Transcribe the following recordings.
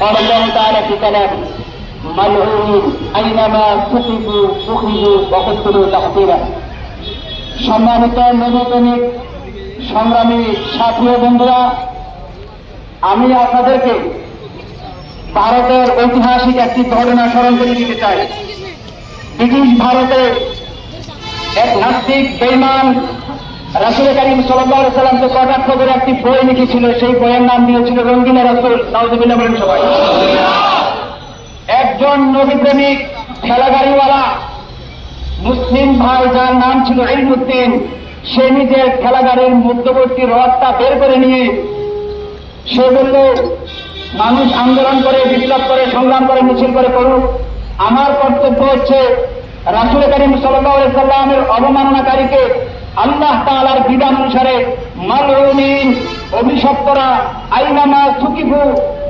قال الله تعالى في كلامه ملعونين أينما ثقفوا أخرجوا وقتلوا تقتيلا সম্মানিত নবীপ্রেমিক সংগ্রামী সাথী ও বন্ধুরা আমি আপনাদেরকে ভারতের ঐতিহাসিক একটি ঘটনা স্মরণ করে দিতে চাই ব্রিটিশ ভারতে এক নাস্তিক বেইমান রাসুল করিম সাল্লাহ সাল্লামকে কটাক্ষ করে একটি বই লিখেছিল সেই বইয়ের নাম দিয়েছিল রঙ্গিনা রাসুল। নাউজুবিল্লাহ বলেন সবাই। একজন নবী প্রেমিক ঠেলাগাড়িওয়ালা মুসলিম ভাই যার নাম ছিল ইলমুদ্দিন, সে নিজের খেলাগাড়ির মধ্যবর্তী রথটা বের করে নিয়ে সে বলল, মানুষ আন্দোলন করে, বিপ্লব করে, সংগ্রাম করে, মিছিল করে করুক। আমার কর্তব্য হচ্ছে রাসুল করিম সাল্লাহ সাল্লামের অবমাননাকারীকে আল্লাহ তালার বিধান অনুসারে মালরুমিন অভিশপ্তরা, আইনামা, সুকিফু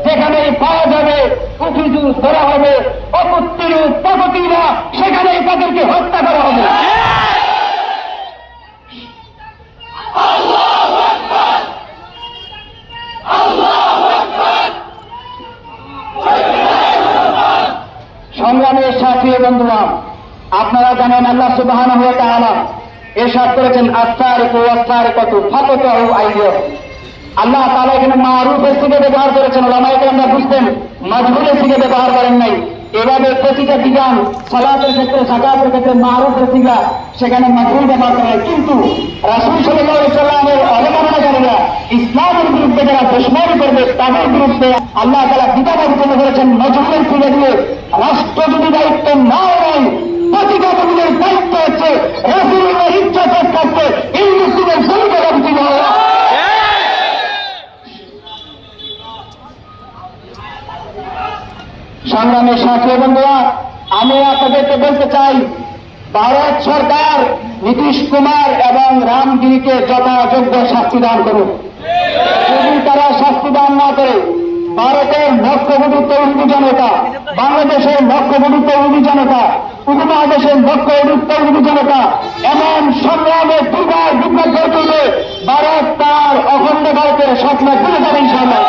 যেখানেই পাওয়া যাবে উফিজু ধরা হবে অপুত্তিরু তপতিরা সেখানেই তাদেরকে হত্যা করা হবে। সংগ্রামের সাথী বন্ধুরা, আপনারা জানেন আল্লাহ সুবাহান হয়ে তাহলে এরশাদ করেছেন আস্তার কো আস্তার কত ফাকত আইয় আল্লাহ তাআলা এখানে মারুফের সিগে ব্যবহার করেছেন ওলামাইকে আমরা বুঝতেন মজবুরের সিগে ব্যবহার করেন নাই। এভাবে প্রতিটা বিধান সালাতের ক্ষেত্রে সাকাতের ক্ষেত্রে মারুফের সিগা সেখানে মজবুর ব্যবহার করে কিন্তু রাসুল সাল্লাহ সাল্লামের অবমাননাকারীরা ইসলামের বিরুদ্ধে যারা দুশ্মনী করবে, তাদের বিরুদ্ধে আল্লাহ তালা বিধান অর্জন করেছেন মজবুরের সিগে দিয়ে রাষ্ট্র যদি দায়িত্ব না নেয় সংগ্রামের সাথী বন্ধুরা, আমি আপনাদেরকে বলতে চাই, ভারত সরকার নীতিশ কুমার এবং রামগিরিকে যথাযোগ্য শাস্তি দান করুন যদি তারা শাস্তি দান না করে, ভারতের লক্ষ্যবধূ তৌহিদি জনতা বাংলাদেশের লক্ষ্যবধূ তৌহিদি জনতা উপমহাদেশের লক্ষ্যবধূ তৌহিদি জনতা এমন সংগ্রামে দুবার বিপ্লব করে তুলবে, ভারত তার অখণ্ড ভারতের স্বপ্ন ভুলে যাবে ইনশাআল্লাহ।